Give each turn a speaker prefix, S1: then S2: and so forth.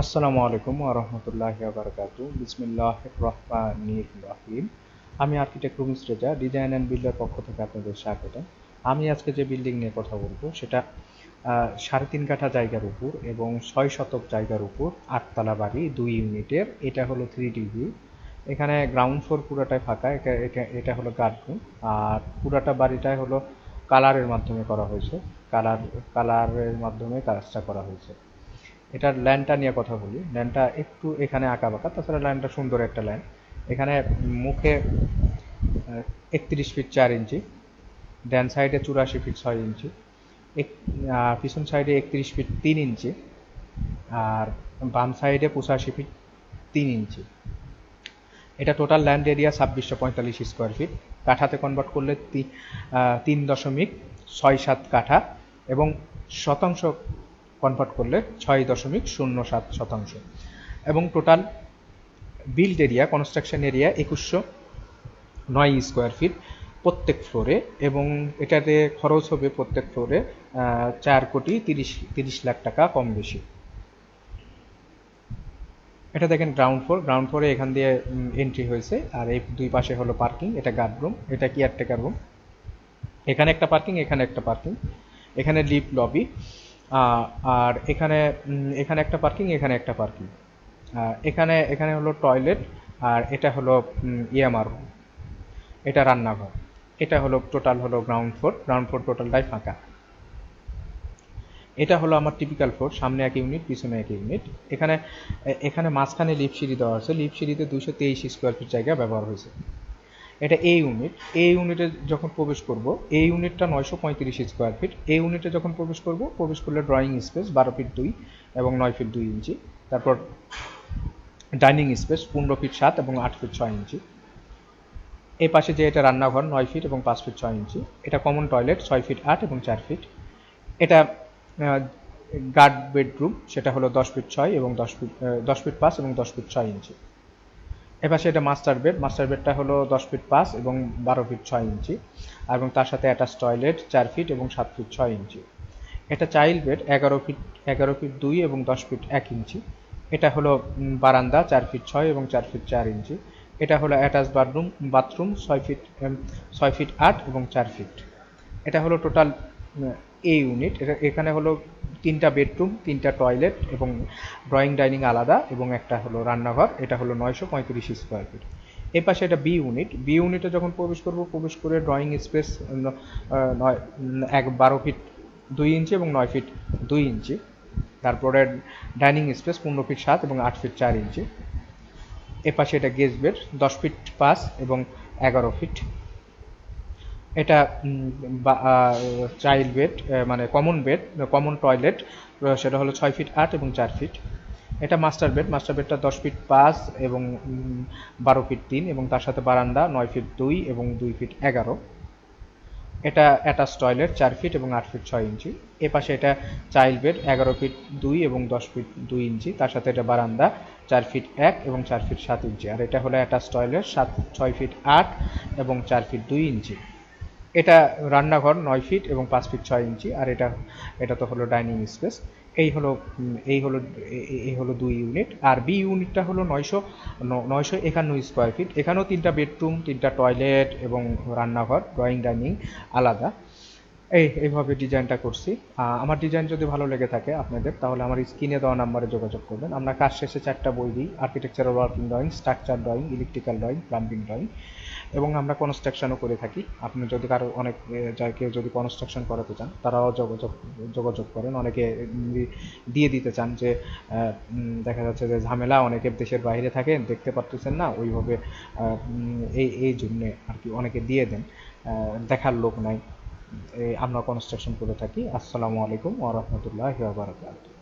S1: আসসালামু আলাইকুম আরহামতুল্লাহ বারকাত বিসমিল্লাহ রহমানির রহিম। আমি architect Rumis Reza, design and builder পক্ষ থেকে আপনাদের স্বাগত। আমি আজকে যে বিল্ডিং নিয়ে কথা বলব, সেটা সাড়ে তিন কাঠা জায়গার উপর এবং ছয় শতক জায়গার উপর আটতলা বাড়ি, দুই ইউনিটের। এটা হলো থ্রি ডিগ্রি এখানে গ্রাউন্ড ফ্লোর পুরোটাই ফাঁকা, এটা এটা এটা হলো গার্ডরুম আর পুরাটা বাড়িটাই হলো কালারের মাধ্যমে করা হয়েছে। কালার কালারের মাধ্যমে কাজটা করা হয়েছে। এটার ল্যান্ডটা নিয়ে কথা বলি। ল্যান্ডটা একটু এখানে আঁকা বাঁকা, তাছাড়া ল্যান্ডটা সুন্দর একটা ল্যান্ড এখানে মুখে একত্রিশ ফিট চার ইঞ্চি ড্যান সাইডে চুরাশি ফিট ছয় ইঞ্চি, এক পিছন সাইডে একত্রিশ ফিট তিন ইঞ্চি, আর বাম সাইডে পঁচাশি ফিট তিন ইঞ্চি। এটা টোটাল ল্যান্ড এরিয়া ছাব্বিশশো পঁয়তাল্লিশ স্কোয়ার ফিট কাঠাতে কনভার্ট করলে তিন দশমিক ছয় সাত কাঠা এবং শতাংশ কনভার্ট করলে ছয় দশমিক শূন্য সাত শতাংশ। এবং total build area, construction area একুশশো নয় স্কোয়ার ফিট প্রত্যেক ফ্লোরে এবং এটাতে খরচ হবে প্রত্যেক ফ্লোরে চার কোটি তিরিশ তিরিশ লাখ টাকা কম বেশি। এটা দেখেন গ্রাউন্ড ফ্লোর গ্রাউন্ড ফ্লোরে এখান দিয়ে এন্ট্রি হয়েছে। আর এই দুই পাশে হলো পার্কিং এটা গার্ড রুম এটা কেয়ারটেকার রুম এখানে একটা পার্কিং এখানে একটা পার্কিং এখানে লিফট লবি আর এখানে এখানে একটা পার্কিং এখানে একটা পার্কিং এখানে এখানে হলো টয়লেট আর এটা হলো ইএমআর রুম এটা রান্নাঘর। এটা হলো টোটাল হলো গ্রাউন্ড ফ্লোর গ্রাউন্ড ফ্লোর টোটালটাই ফাঁকা। এটা হলো আমার টিপিক্যাল ফ্লোর সামনে এক ইউনিট পিছনে এক ইউনিট এখানে এখানে মাঝখানে লিফট সিঁড়ি দেওয়া আছে। লিফট সিঁড়িতে দুশো তেইশ স্কোয়ার ফিট জায়গা ব্যবহার হয়েছে। এটা এ ইউনিট এ ইউনিটে যখন প্রবেশ করব এই ইউনিটটা নয়শো পঁয়ত্রিশ স্কোয়ার ফিট এই ইউনিটে যখন প্রবেশ করব, প্রবেশ করলে ড্রয়িং স্পেস বারো ফিট দুই এবং নয় ফিট দুই ইঞ্চি। তারপর ডাইনিং স্পেস পনেরো ফিট সাত এবং আট ফিট ছয় ইঞ্চি। এই পাশে যে এটা রান্নাঘর, নয় ফিট এবং পাঁচ ফিট ছয় ইঞ্চি। এটা কমন টয়লেট ছয় ফিট আট এবং চার ফিট এটা গার্ড বেডরুম সেটা হলো দশ ফিট ছয় এবং দশ ফিট দশ ফিট পাঁচ এবং দশ ফিট ছয় ইঞ্চি। এপাশে এটা মাস্টার বেড মাস্টার বেডটা হলো দশ ফিট পাঁচ এবং বারো ফিট ছয় ইঞ্চি এবং তার সাথে অ্যাটাচ টয়লেট চার ফিট এবং সাত ফিট ছয় ইঞ্চি। এটা চাইল্ড বেড এগারো ফিট এগারো ফিট দুই এবং দশ ফিট এক ইঞ্চি। এটা হলো বারান্দা, চার ফিট ছয় এবং চার ফিট চার ইঞ্চি। এটা হলো অ্যাটাচ বাথরুম বাথরুম ছয় ফিট ছয় ফিট আট এবং চার ফিট এটা হলো টোটাল এ ইউনিট এটা এখানে হলো তিনটা বেডরুম তিনটা টয়লেট এবং ড্রয়িং ডাইনিং আলাদা এবং একটা হলো রান্নাঘর, এটা হলো নয়শো পঁয়ত্রিশ স্কোয়ার ফিট এর পাশে এটা বি ইউনিট বি ইউনিটে যখন প্রবেশ করব, প্রবেশ করে ড্রয়িং স্পেস নয় এক বারো ফিট দুই ইঞ্চি এবং নয় ফিট দুই ইঞ্চি। তারপরে ডাইনিং স্পেস পনেরো ফিট সাত এবং আট ফিট চার ইঞ্চি। এ পাশে এটা গেস্ট বেড দশ ফিট পাঁচ এবং এগারো ফিট এটা চাইল্ড বেড মানে কমন বেড কমন টয়লেট সেটা হলো ছয় ফিট আট এবং চার ফিট এটা মাস্টার বেড মাস্টার বেডটা দশ ফিট পাঁচ এবং বারো ফিট তিন এবং তার সাথে বারান্দা নয় ফিট দুই এবং দুই ফিট এগারো। এটা অ্যাটাচ টয়লেট চার ফিট এবং আট ফিট ছয় ইঞ্চি। এ পাশে এটা চাইল্ড বেড এগারো ফিট দুই এবং দশ ফিট দুই ইঞ্চি। তার সাথে এটা বারান্দা, চার ফিট এক এবং চার ফিট সাত ইঞ্চি। আর এটা হলো অ্যাটাচ টয়লেট সাত, ছয় ফিট আট এবং চার ফিট দুই ইঞ্চি। এটা রান্নাঘর নয় ফিট এবং পাঁচ ফিট ছয় ইঞ্চি, আর এটা এটা তো হলো ডাইনিং স্পেস। এই হলো এই হলো এই হলো দুই ইউনিট, আর বি ইউনিটটা হলো নয়শো নয়শো একান্ন স্কোয়ার ফিট। এখানেও তিনটা বেডরুম, তিনটা টয়লেট এবং রান্নাঘর, ড্রয়িং, ডাইনিং আলাদা। এই, এইভাবে ডিজাইনটা করছি। আমার ডিজাইন যদি ভালো লেগে থাকে আপনাদের, তাহলে আমার স্ক্রিনে দেওয়া নাম্বারে যোগাযোগ করবেন। আমরা কাজ শেষে চারটা বই দিই architectural working drawing structure drawing electrical drawing plumbing drawing এবং আমরা কনস্ট্রাকশনও করে থাকি। আপনি যদি কারও অনেক কেউ যদি কনস্ট্রাকশন করাতে চান, তারাও যোগাযোগ যোগাযোগ করেন। অনেকে দিয়ে দিতে চান যে দেখা যাচ্ছে যে ঝামেলা, অনেকে দেশের বাইরে থাকেন দেখতে পারতেছেন না, ওইভাবে এই এই জন্যে আর কি অনেকে দিয়ে দেন। দেখার লোক নাই। আমরা কনস্ট্রাকশন করে থাকি। আসসালামু আলাইকুম ওয়া রাহমাতুল্লাহি ওয়া বারাকাতুহু।